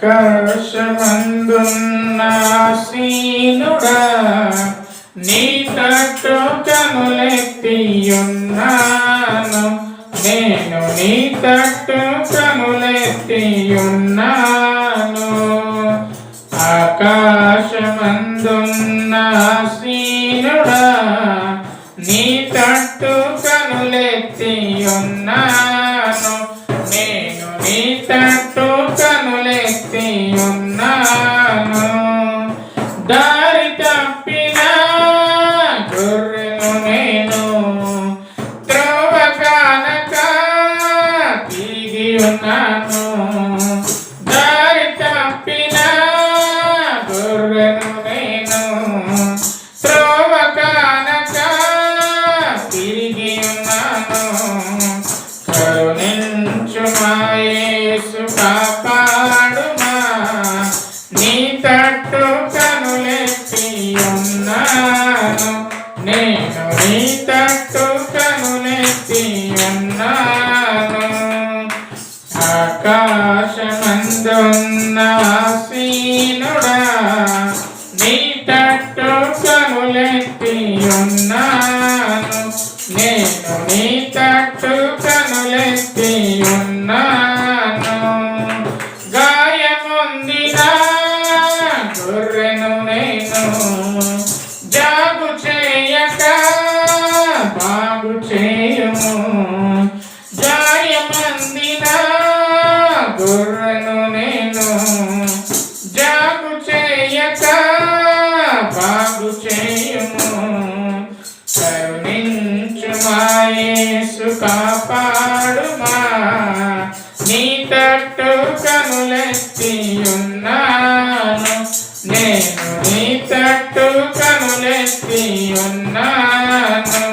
ఆకాశమందున్న సీనుడా నీ తట్టు కనులెత్తియున్నాను నేను నీ తట్టు కనులెత్తియున్నాను ఆకాశమందున్న నీ తట్టు కనులెత్తియున్నాను నేను నీ తట్టు నేను త్రోవ కానక తిరిగి ఉన్నాను. దారి తప్పిన గొర్రెను నేను త్రోవ కానక తిరిగి ఉన్నాను. కరుణించు మందున్న సీనుడా నీ తట్టు కనులెత్తి ఉన్నాను నేను నీ తట్టు కనులెత్తి గొర్రెను నేను జాగు చేయక బాగు చేయము. కరుణించు మాయేసు కాపాడుమా. నీ తట్టు కనులెత్తి ఉన్నాను నేను నీ తట్టు కనులెత్తి ఉన్నాను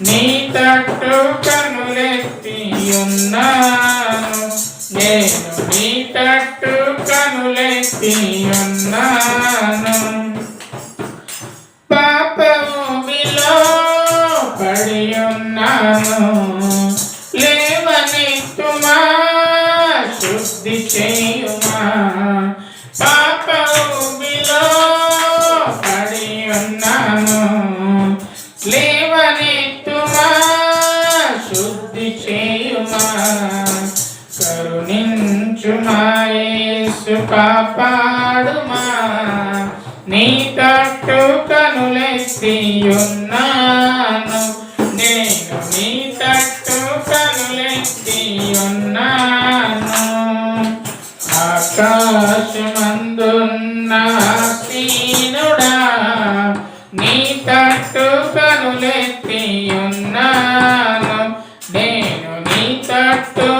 నీ తట్టు కనులెత్తి ఉన్నాను. నేను నీ తట్టు కనులెత్తి ఉన్నాను. పాపములో పడి ఉన్నాను. తుమా శుద్ధి చేయుమా? యేసు కాపాడుమా నీ తట్టు కనులెత్తి ఉన్నాను. నేను నీ తట్టు కనులెత్తి ఉన్నాను. ఆకాశమందున్న సీనుడా నీ తట్టు కనులెత్తి ఉన్నాను. నేను నీ తట్టు